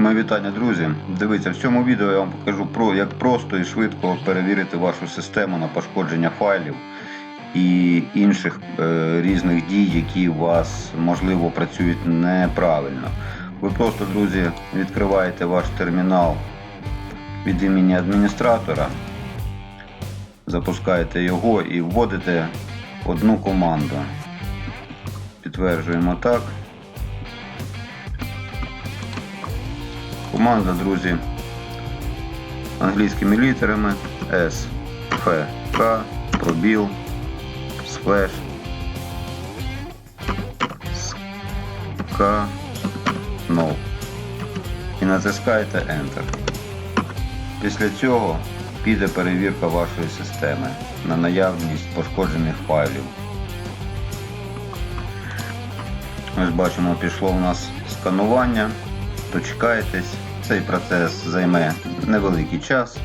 Мої вітання, друзі. Дивіться, в цьому відео я вам покажу про як просто і швидко перевірити вашу систему на пошкодження файлів і інших е, різних дій, які у вас можливо працюють неправильно. Ви просто, друзі, відкриваєте ваш термінал від імені адміністратора, запускаєте його і вводите одну команду. Підтверджуємо так. Команда, друзі, англійськими літерами S, F, K, пробіл, слеш, K, no. І натискаєте Enter. Після цього піде перевірка вашої системи на наявність пошкоджених файлів. Ось бачимо, пішло у нас сканування. Дочекаєтесь. Цей процес займе невеликий час.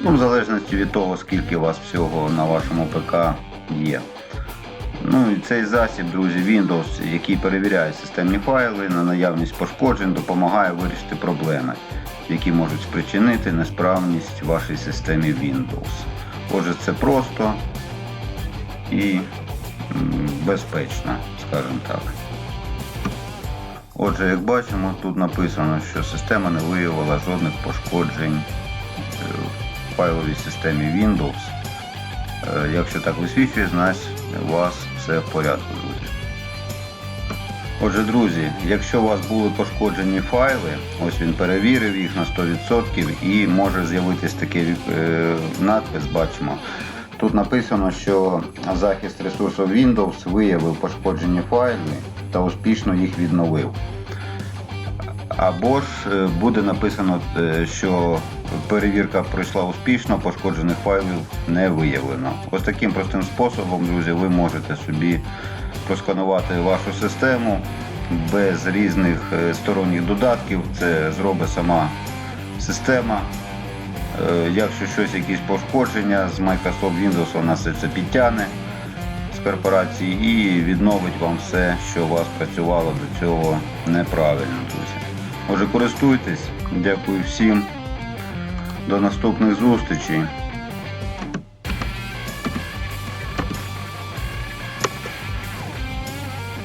Ну, в залежності від того, скільки у вас всього на вашому ПК є. Ну і цей засіб, друзі, Windows, який перевіряє системні файли на наявність пошкоджень, допомагає вирішити проблеми, які можуть спричинити несправність вашій системі Windows. Отже, це просто і безпечно, скажімо так. Отже, як бачимо, тут написано, що система не виявила жодних пошкоджень е, в файловій системі Windows. Е, Якщо так висвічує, значить у вас все в порядку, друзі. Отже, друзі, якщо у вас були пошкоджені файли, ось він перевірив їх на 100% і може з'явитись такий е, надпис, бачимо. Тут написано, що захист ресурсу Windows виявив пошкоджені файли та успішно їх відновив. Або ж е, буде написано, е, що перевірка пройшла успішно, пошкоджених файлів не виявлено. Ось таким простим способом, друзі, ви можете собі просканувати вашу систему без різних е, сторонніх додатків. Це зробить сама система. Якщо щось, якісь пошкодження з Microsoft Windows, вона все це підтягне корпорації і відновить вам все, що у вас працювало до цього неправильно. Отже, користуйтесь. Дякую всім. До наступних зустрічей.